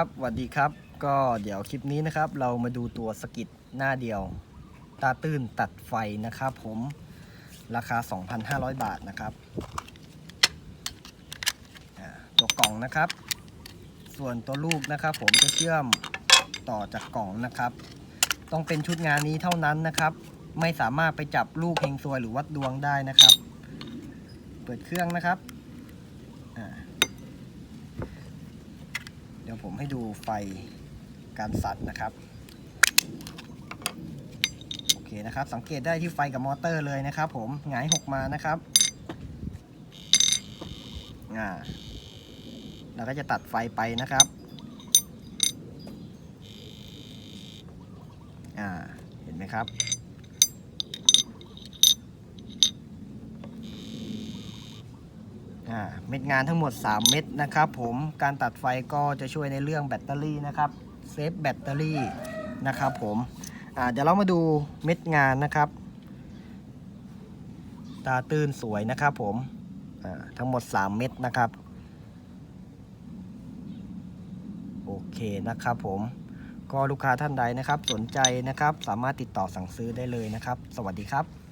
ครับสวัสดีครับ ก็เดี๋ยวคลิปนี้นะครับ เรามาดูตัวสกิดหน้าเดียว ตาตื้นตัดไฟนะครับผมราคา 2,500 บาทนะครับตัวกล่องนะครับ ส่วนตัวลูกนะครับ ผมจะเชื่อมต่อจากกล่องนะครับ ต้องเป็นชุดงานนี้เท่านั้นนะครับ ไม่สามารถไปจับลูกเฮงซวยหรือวัดดวงได้นะครับ เปิดเครื่องนะครับอ่า ยวผมให้ดูไฟการสั่นนะครับโอเคนะครับ สังเกตได้ที่ไฟกับมอเตอร์เลยนะครับผมหงายหกมานะครับอ่าเราก็จะตัดไฟไปนะครับอ่าเห็นไหมครับ อ่า เม็ดงานทั้งหมด 3 เม็ดนะครับผมการตัดไฟก็จะช่วยในเรื่องแบตเตอรี่นะครับเซฟแบตเตอรี่นะครับผมเดี๋ยวเรามาดูเม็ดงานนะครับ ตาตื้นสวยนะครับผมทั้งหมด 3 เม็ดนะครับโอเคนะครับผมก็ลูกค้าท่านใดนะครับ สนใจนะครับ สามารถติดต่อสั่งซื้อได้เลยนะครับ สวัสดีครับ